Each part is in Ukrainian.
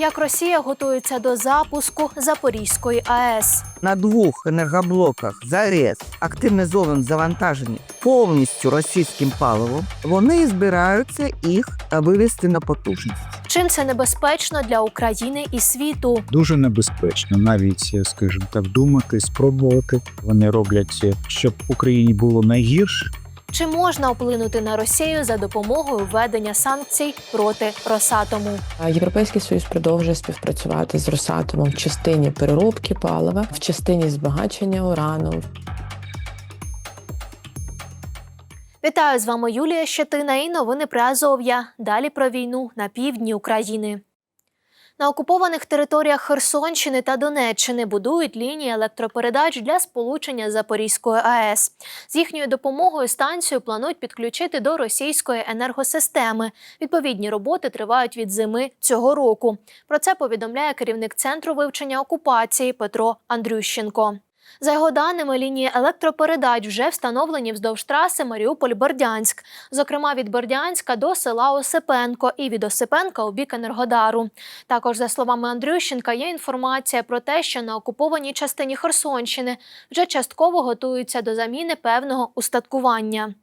Як Росія готується до запуску Запорізької АЕС? На двох енергоблоках ЗАЕС активізовані завантажені повністю російським паливом. Вони збираються їх вивести на потужність. Чим це небезпечно для України і світу? Дуже небезпечно, навіть, скажімо так, думати, спробувати. Вони роблять, щоб Україні було найгірше. Чи можна вплинути на Росію за допомогою введення санкцій проти Росатому? Європейський союз продовжує співпрацювати з Росатомом в частині переробки палива, в частині збагачення урану, Вітаю з вами Юлія Щетина і новини про Азов'я. Далі про війну на півдні України. На окупованих територіях Херсонщини та Донеччини будують лінії електропередач для сполучення Запорізької АЕС. З їхньою допомогою станцію планують підключити до російської енергосистеми. Відповідні роботи тривають від зими цього року. Про це повідомляє керівник центру вивчення окупації Петро Андрющенко. За його даними, лінії електропередач вже встановлені вздовж траси Маріуполь-Бердянськ, зокрема від Бердянська до села Осипенко і від Осипенка у бік Енергодару. Також, за словами Андрющенка, є інформація про те, що на окупованій частині Херсонщини вже частково готуються до заміни певного устаткування.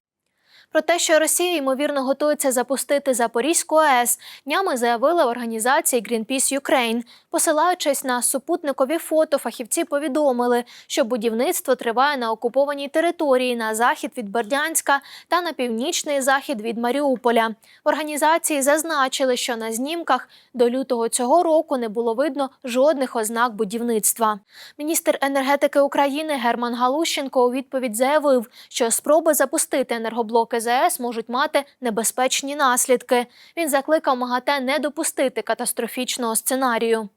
Про те, що Росія ймовірно готується запустити Запорізьку АЕС, днями заявили в організації Greenpeace Ukraine. Посилаючись на супутникові фото, фахівці повідомили, що будівництво триває на окупованій території на захід від Бердянська та на північний захід від Маріуполя. Організації зазначили, що на знімках до лютого цього року не було видно жодних ознак будівництва. Міністр енергетики України Герман Галущенко у відповідь заявив, що спроби запустити енергоблоки ЗАЕС можуть мати небезпечні наслідки. Він закликав МАГАТЕ не допустити катастрофічного сценарію.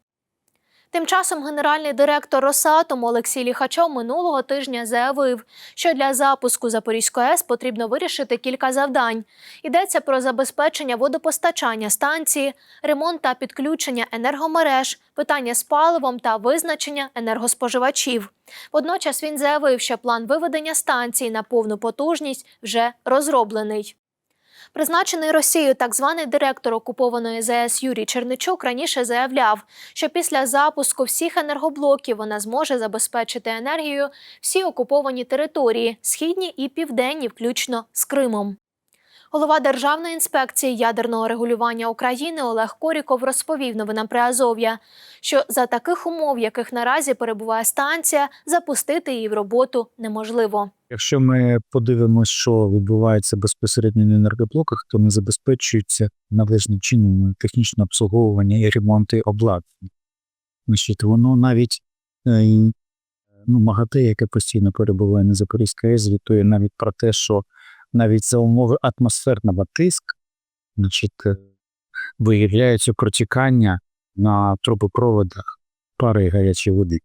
Тим часом генеральний директор Росатому Олексій Ліхачов минулого тижня заявив, що для запуску Запорізької АЕС потрібно вирішити кілька завдань. Йдеться про забезпечення водопостачання станції, ремонт та підключення енергомереж, питання з паливом та визначення енергоспоживачів. Водночас він заявив, що план виведення станції на повну потужність вже розроблений. Призначений Росією так званий директор окупованої ЗС Юрій Черничук раніше заявляв, що після запуску всіх енергоблоків вона зможе забезпечити енергію всі окуповані території, східні і південні, включно з Кримом. Голова Державної інспекції ядерного регулювання України Олег Коріков розповів новинам при Азов'я, що за таких умов, яких наразі перебуває станція, запустити її в роботу неможливо. Якщо ми подивимося, що відбувається безпосередньо на енергоблоках, то не забезпечується належним чином технічне обслуговування і ремонти обладнання. Значить, воно навіть е, ну, МАГАТЕ, яке постійно перебуває на Запорізькій АЕС, звітує навіть про те, що навіть за умови атмосферного тиску, значить, е, виявляються протікання на трубопроводах пари гарячої води.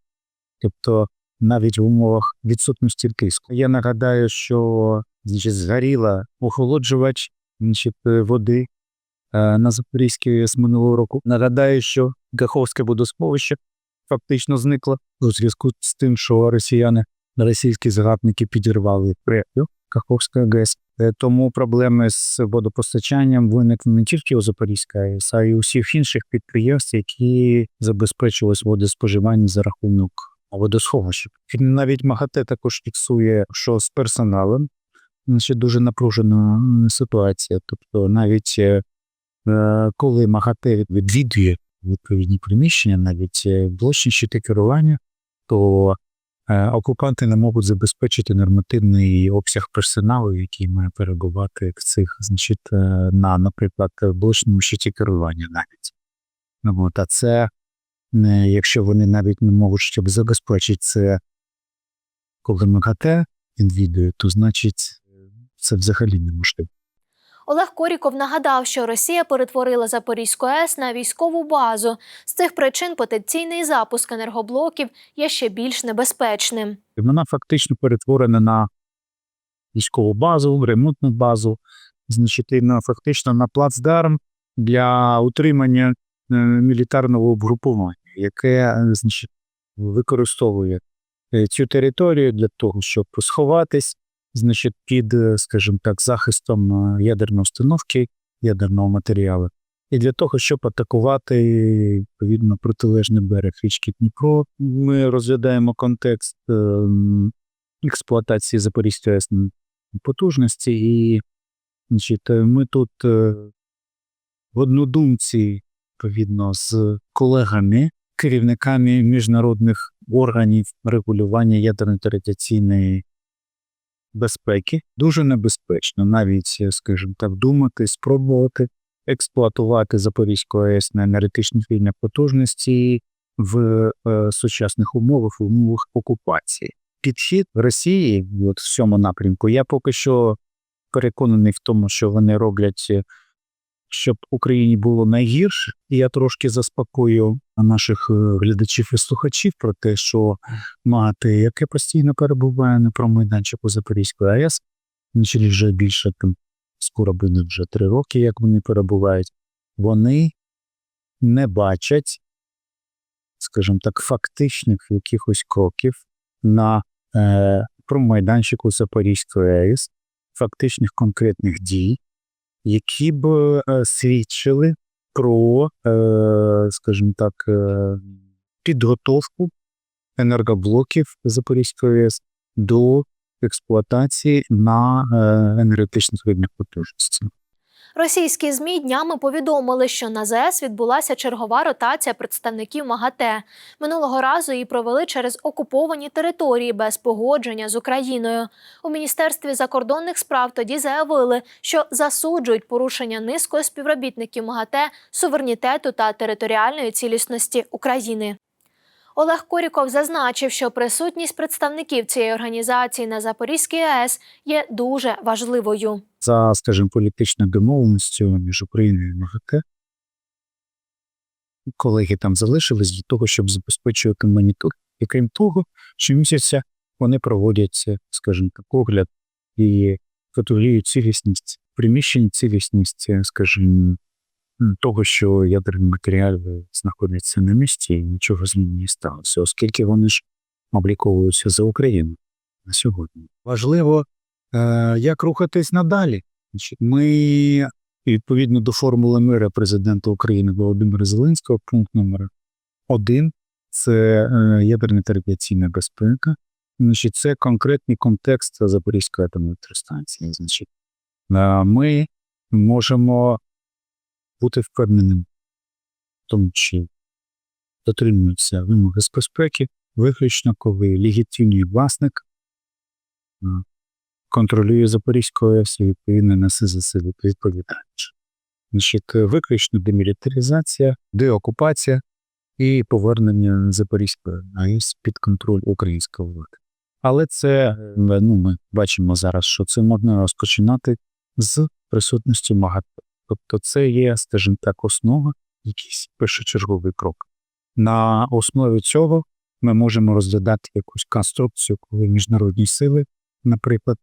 Тобто навіть в умовах відсутності тиску. Я нагадаю, що значить, згоріла охолоджувач значить, е, води е, на Запорізькій АЕС минулого року. Нагадаю, що Каховське водосховище фактично зникло у зв'язку з тим, що росіяни, російські згадники підірвали проєкту Каховської ГЕС. Е, Тому проблеми з водопостачанням виникли не тільки у Запорізькій АЕС, а й у всіх інших підприємств, які забезпечувалися водоспоживання за рахунок водосховища. Навіть МАГАТЕ також фіксує, що з персоналом значить, дуже напружена ситуація. Тобто, навіть е, е, коли МАГАТЕ відвідує відповідні приміщення, навіть е, блочні щити керування, то е, окупанти не можуть забезпечити нормативний обсяг персоналу, який має перебувати в цих, значить, е, на, наприклад, блочному щиті керування навіть. Ну, от, а це якщо вони навіть не можуть щоб забезпечити це, коли МКТ відвідує, то значить е, це взагалі неможливо. Олег Коріков нагадав, що Росія перетворила Запорізьку АЕС на військову базу. З цих причин потенційний запуск енергоблоків є ще більш небезпечним. Вона фактично перетворена на військову базу, ремонтну базу, значить, на фактично на плацдарм для утримання е, мілітарного обгрупування, яке е, значить, використовує е, цю територію для того, щоб сховатись, значить, під, е, скажімо так, захистом е, ядерної установки, ядерного матеріалу, І для того, щоб атакувати відповідно протилежний берег річки Дніпро, ми розглядаємо контекст ем, експлуатації Запорізької потужності, і значить, е, ми тут е, в однодумці, відповідно, з колегами, керівниками міжнародних органів регулювання ядерної та радіаційної безпеки, дуже небезпечно навіть, е, скажімо так, думати, спробувати експлуатувати Запорізьку АЕС на енергетичних вільних потужності в е, сучасних умовах, в умовах окупації. Підхід Росії от в цьому напрямку, я поки що переконаний в тому, що вони роблять, е, щоб Україні було найгірше. І я трошки заспокою наших е, глядачів і слухачів про те, що мати, яке постійно перебуває на промайданчику Запорізької АЕС, значить вже більше там скоро буде вже три роки, як вони перебувають, вони не бачать, скажімо так, фактичних якихось кроків на е, промайданчику Запорізької АЕС, фактичних конкретних дій, які б е, свідчили про, е, скажімо так, е, підготовку енергоблоків Запорізької АЕС до експлуатації на енергетичних видних потужностях. Російські змі днями повідомили, що на ЗС відбулася чергова ротація представників МАГАТЕ. Минулого разу її провели через окуповані території без погодження з Україною. У міністерстві закордонних справ тоді заявили, що засуджують порушення низкою співробітників МАГАТЕ суверенітету та територіальної цілісності України. Олег Коріков зазначив, що присутність представників цієї організації на Запорізькій АЕС є дуже важливою. за, скажімо, політичною домовленістю між Україною і МАГАТЕ. Колеги там залишились для того, щоб забезпечувати моніторинг. І крім того, щомісяця вони проводять, скажімо так, огляд і контролюють цілісність приміщень, цілісність, скажімо, того, що ядерні матеріали знаходяться на місці і нічого з ним не сталося, оскільки вони ж обліковуються за Україну на сьогодні. Важливо Е, Як рухатись надалі? Ми відповідно до формули мира президента України Володимира Зеленського, пункт номер один це е, ядерна та безпека. Значить, це конкретний контекст Запорізької атомної електростанції. Значить, е, ми можемо бути впевненим в тому, чи дотримуються вимоги з безпеки, виключно коли легітимний власник контролює Запорізьку АЕС і відповідно несе за це відповідальність. Значить, виключно демілітаризація, деокупація і повернення Запорізької АЕС під контроль української влади. Але це е, ну, ми бачимо зараз, що це можна розпочинати з присутності МАГАТЕ. Тобто це є, скажімо так, основа, якийсь першочерговий крок. На основі цього ми можемо розглядати якусь конструкцію, коли міжнародні сили, наприклад,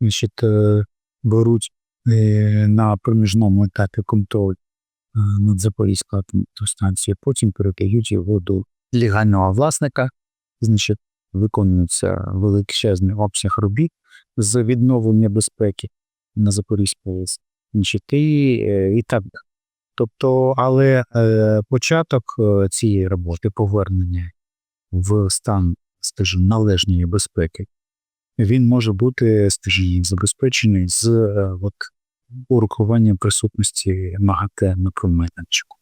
значить, е, беруть е, на проміжному етапі контроль е, над Запорізькою станцією, потім передають його до легального власника, значить, виконується величезний обсяг робіт з відновлення безпеки на Запорізькій АЕС, і, е, і так далі. Тобто, але е, початок е, цієї роботи, повернення в стан, скажімо, належної безпеки, він може бути, скажімо, забезпечений з от, урахуванням присутності МАГАТЕ на промайданчику.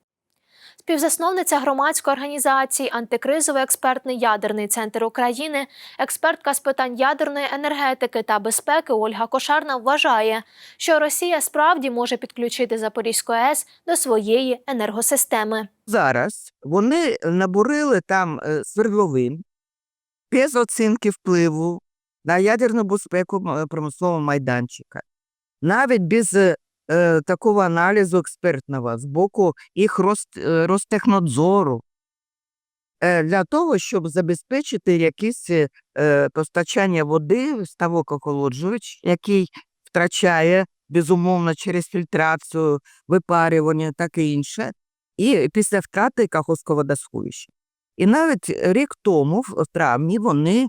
Співзасновниця громадської організації Антикризовий експертний ядерний центр України, експертка з питань ядерної енергетики та безпеки Ольга Кошарна вважає, що Росія справді може підключити Запорізьку АЕС до своєї енергосистеми. Зараз вони набурили там е, свердловин без оцінки впливу на ядерну безпеку промислового майданчика, навіть без е, такого аналізу експертного з боку їх Рост, е, е, для того, щоб забезпечити якесь постачання води, ставок охолоджувач, який втрачає безумовно через фільтрацію, випарювання, так і інше. і після втрати Каховського водосховища. І навіть рік тому, в травні, вони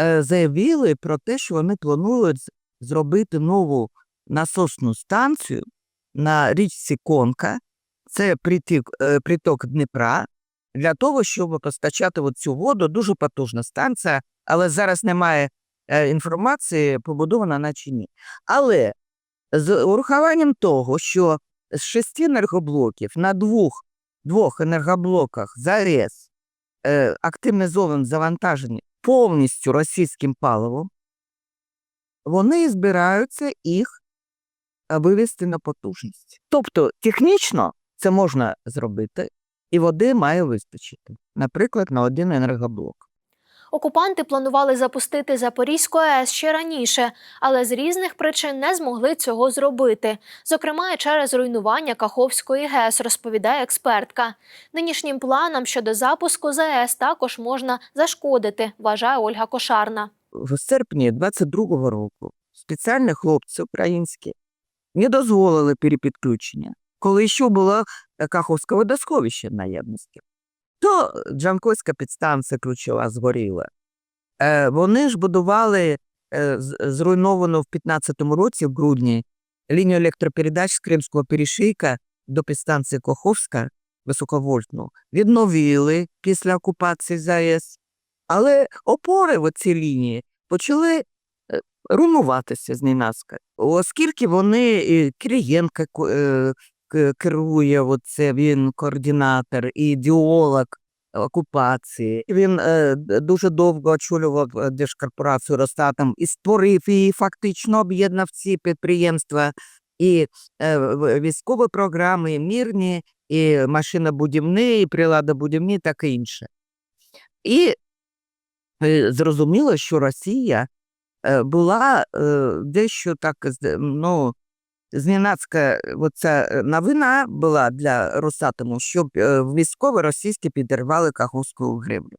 е, заявили про те, що вони планують зробити нову насосну станцію на річці Конка, це притік, е, приток Дніпра, для того, щоб постачати цю воду. Дуже потужна станція, але зараз немає е, інформації, побудована вона чи ні. Але з урахуванням того, що з шести енергоблоків на двох, двох енергоблоках ЗАЕС е, активізовані завантажені повністю російським паливом, вони збираються їх вивести на потужність. Тобто технічно це можна зробити, і води має вистачити, наприклад, на один енергоблок. Окупанти планували запустити Запорізьку АЕС ще раніше, але з різних причин не змогли цього зробити. Зокрема, і через руйнування Каховської ГЕС, розповідає експертка. Нинішнім планам щодо запуску ЗАЕС також можна зашкодити, вважає Ольга Кошарна. в серпні 22-го року спеціальні хлопці українські не дозволили перепідключення, коли ще було е, Каховське водосховище в наявності. То Джанкойська підстанція ключова згоріла. Е, вони ж будували е, зруйновану в 15-му році, в грудні, лінію електропередач з Кримського перешийка до підстанції Каховська високовольтну відновили після окупації ЗАЕС. Але опори в цій лінії почали руйнуватися зненацька, оскільки вони і Кирієнко ку- е, керує, оце він координатор і ідеолог окупації. Він е, дуже довго очолював е, держкорпорацію Росатом і створив її, фактично об'єднав ці підприємства і військові програми, і мірні, і машинобудівні, і приладобудівні, таке інше. І зрозуміло, що Росія була е, дещо так, з- ну, зненацька оця новина була для Росатому, щоб військові російські підірвали Каховську гривню.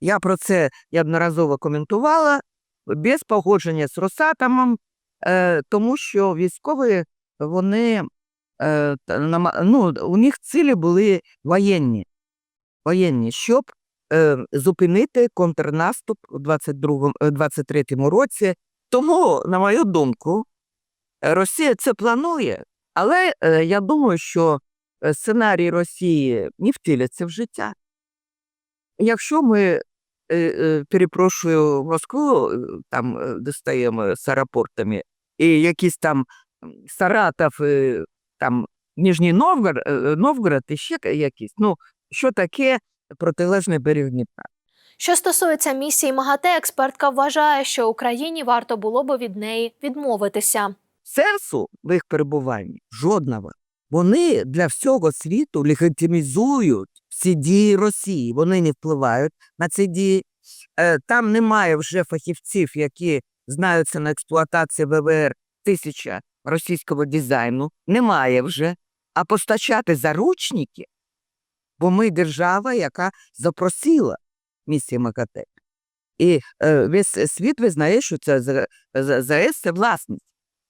Я про це неодноразово коментувала без погодження з Росатомом, тому що військові вони е, ну, у них цілі були воєнні, воєнні, щоб зупинити контрнаступ у 22 е, 23-му році. Тому, на мою думку, Росія це планує, але е, я думаю, що е, сценарій Росії не втіляться в життя. Якщо ми, перепрошую, Москву там достаємо з аеропортами, і якийсь там Саратов, там Нижній Новгород, Новгород і ще якийсь, ну, що таке протилежний берег Дніпра? Що стосується місії МАГАТЕ, експертка вважає, що Україні варто було би від неї відмовитися. сенсу в їх перебуванні жодного. Вони для всього світу легітимізують всі дії Росії. Вони не впливають на ці дії. Е, Там немає вже фахівців, які знаються на експлуатації ВВР тисяча російського дизайну. Немає вже. А постачати заручники, бо ми держава, яка запросила місію МКТ. І е, весь світ визнає, що це за- за- ЗАЕС це власність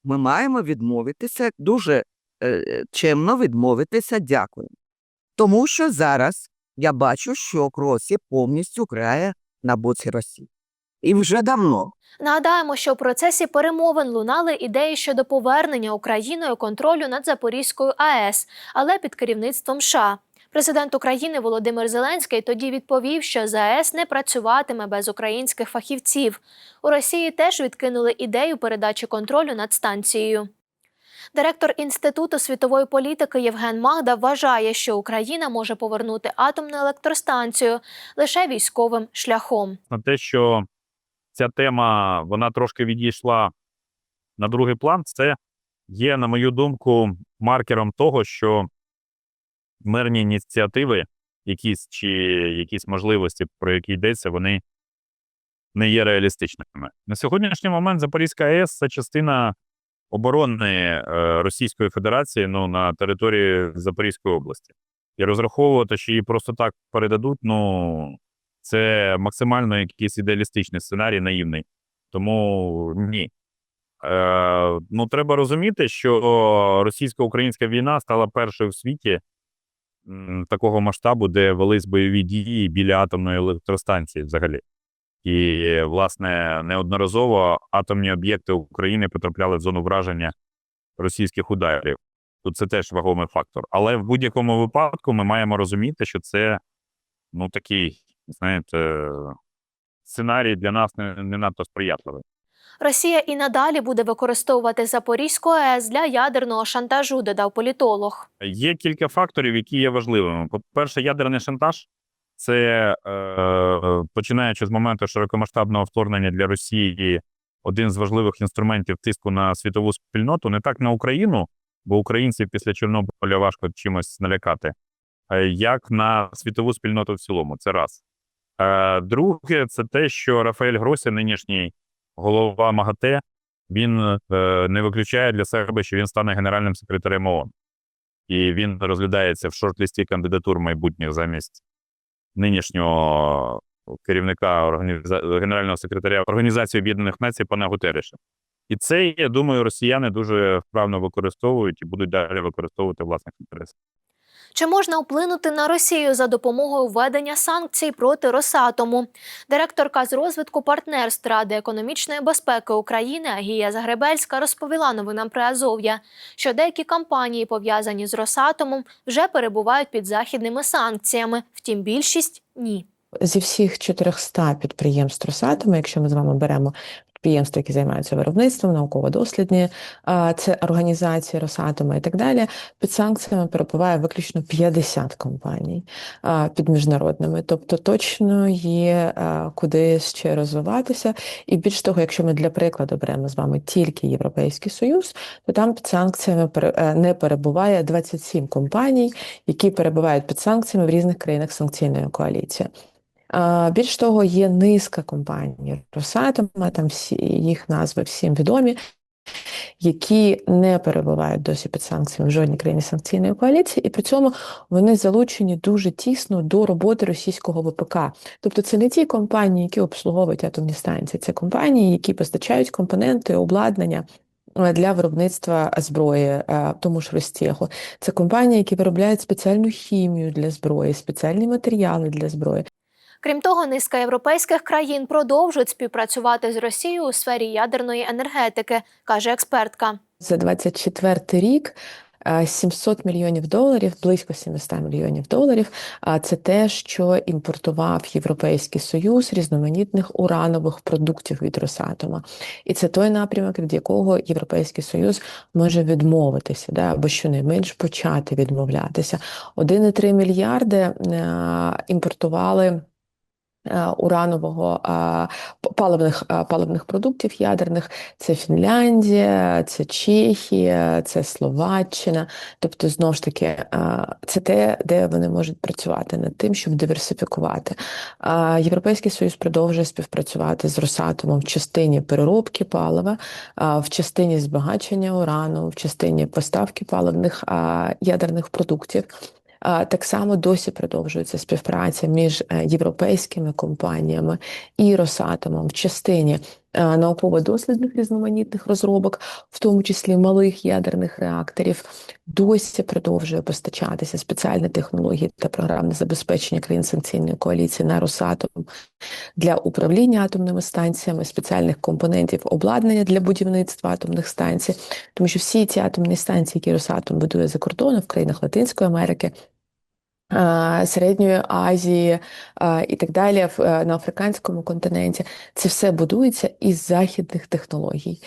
ми маємо відмовитися, дуже е, чемно відмовитися, дякую. Тому що зараз я бачу, що Росія повністю грає на боці Росії. І вже давно. Нагадаємо, що в процесі перемовин лунали ідеї щодо повернення Україною контролю над Запорізькою АЕС, але під керівництвом США. Президент України Володимир Зеленський тоді відповів, що ЗАЕС не працюватиме без українських фахівців. У Росії теж відкинули ідею передачі контролю над станцією. Директор Інституту світової політики Євген Магда вважає, що Україна може повернути атомну електростанцію лише військовим шляхом. на те, що ця тема вона трошки відійшла на другий план, це є, на мою думку, маркером того, що мирні ініціативи, якісь чи якісь можливості, про які йдеться, вони не є реалістичними. На сьогоднішній момент Запорізька АЕС це частина оборони е, Російської Федерації ну, на території Запорізької області. І розраховувати, що її просто так передадуть, ну це максимально якийсь ідеалістичний сценарій, наївний. Тому ні. Е, ну, треба розуміти, що російсько-українська війна стала першою в світі, такого масштабу, де велись бойові дії біля атомної електростанції взагалі. І, власне, неодноразово атомні об'єкти України потрапляли в зону враження російських ударів. Тут це теж вагомий фактор. Але в будь-якому випадку ми маємо розуміти, що це ну такий, знаєте, сценарій для нас не, не надто сприятливий. Росія і надалі буде використовувати Запорізьку АЕС для ядерного шантажу, додав політолог. Є кілька факторів, які є важливими. По-перше, ядерний шантаж це е, починаючи з моменту широкомасштабного вторгнення для Росії, один з важливих інструментів тиску на світову спільноту, не так на Україну, бо українців після Чорнобиля важко чимось налякати, як на світову спільноту в цілому. Це раз. Е, друге, це те, що Рафаель Гросі, нинішній голова МАГАТЕ, він е, не виключає для себе, що він стане генеральним секретарем ООН і він розглядається в шорт-листі кандидатур майбутніх замість нинішнього керівника організа... генерального секретаря Організації Об'єднаних Націй пана Гутереша. І це, я думаю, росіяни дуже вправно використовують і будуть далі використовувати власних інтересах. Чи можна вплинути на Росію за допомогою введення санкцій проти Росатому? Директорка з розвитку партнерств Ради економічної безпеки України Агія Загребельська розповіла новинам при Азов'я, що деякі компанії, пов'язані з Росатомом, вже перебувають під західними санкціями. Втім, більшість ні. Зі всіх 400 підприємств Росатому, якщо ми з вами беремо підприємства, які займаються виробництвом, науково-дослідні, це організації Росатома і так далі, під санкціями перебуває виключно 50 компаній під міжнародними. Тобто точно є куди ще розвиватися. І більш того, якщо ми для прикладу беремо з вами тільки Європейський Союз, то там під санкціями е, не перебуває 27 компаній, які перебувають під санкціями в різних країнах санкційної коаліції. Більш того, є низка компаній Росатома, там всі їх назви всім відомі, які не перебувають досі під санкціями в жодній країні санкційної коаліції, і при цьому вони залучені дуже тісно до роботи російського ВПК. Тобто це не ті компанії, які обслуговують атомні станції, це компанії, які постачають компоненти, обладнання. е, Для виробництва зброї, е, тому ж Ростеху. Це компанії, які виробляють спеціальну хімію для зброї, спеціальні матеріали для зброї. Крім того, низка європейських країн продовжують співпрацювати з Росією у сфері ядерної енергетики, каже експертка. За 24 рік е, 700 мільйонів доларів, близько 700 мільйонів доларів. А це те, що імпортував Європейський Союз різноманітних уранових продуктів від Росатома. І це той напрямок, від якого Європейський Союз може відмовитися, да, або щонайменш почати відмовлятися. 1,3 мільярди е, імпортували. Е, Уранового е, паливних, е, паливних продуктів ядерних це Фінляндія, це Чехія, це Словаччина. Тобто, знову ж таки, це те, де вони можуть працювати над тим, щоб диверсифікувати. Європейський Союз продовжує співпрацювати з Росатомом в частині переробки палива, в частині збагачення урану, в частині поставки паливних ядерних продуктів. Так само досі продовжується співпраця між е, європейськими компаніями і Росатомом в частині науково-дослідних різноманітних розробок, в тому числі малих ядерних реакторів. Досі продовжує постачатися спеціальні технології та програмне забезпечення країн санкційної коаліції на Росатом для управління атомними станціями, спеціальних компонентів обладнання для будівництва атомних станцій, тому що всі ці атомні станції, які Росатом будує за кордоном в країнах Латинської Америки. Середньої Азії і так далі е, на африканському континенті це все будується із західних технологій,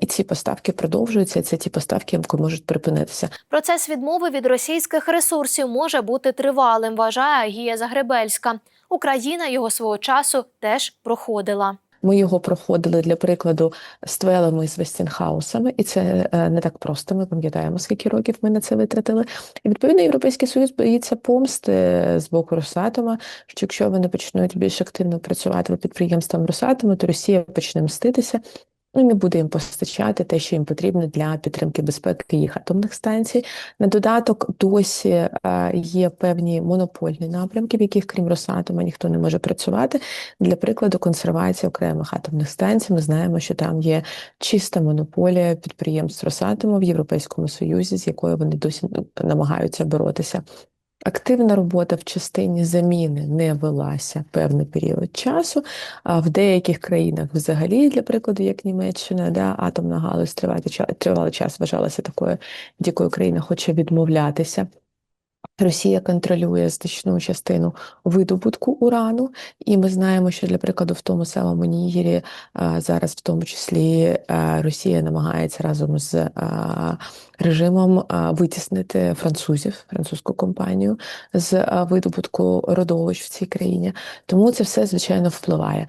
і ці поставки продовжуються. Це ті поставки, які можуть припинитися. Процес відмови від російських ресурсів може бути тривалим, вважає Агія Загребельська. Україна його свого часу теж проходила. Ми його проходили для прикладу з твелами з Вестінхаусами, і це е, не так просто. Ми пам'ятаємо, скільки років ми на це витратили. І відповідно Європейський Союз боїться помсти з боку Росатома. Що якщо вони почнуть більш активно працювати в підприємствам Росатома, то Росія почне мститися. І не буде їм постачати те, що їм потрібно для підтримки безпеки їх атомних станцій. На додаток досі е, є певні монопольні напрямки, в яких, крім Росатома, ніхто не може працювати. Для прикладу, консервація окремих атомних станцій. Ми знаємо, що там є чиста монополія підприємств Росатому в Європейському Союзі, з якою вони досі намагаються боротися. Активна робота в частині заміни не велася певний період часу. А в деяких країнах взагалі, для прикладу, як Німеччина, да, атомна галузь тривати тривалий час вважалася такою, від якої країна хоче відмовлятися. Росія контролює значну частину видобутку урану, і ми знаємо, що для прикладу в тому самому Нігері зараз, в тому числі, Росія намагається разом з режимом витіснити французів, французьку компанію з видобутку родовищ в цій країні. Тому це все звичайно впливає.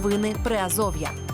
Новини Приазов'я.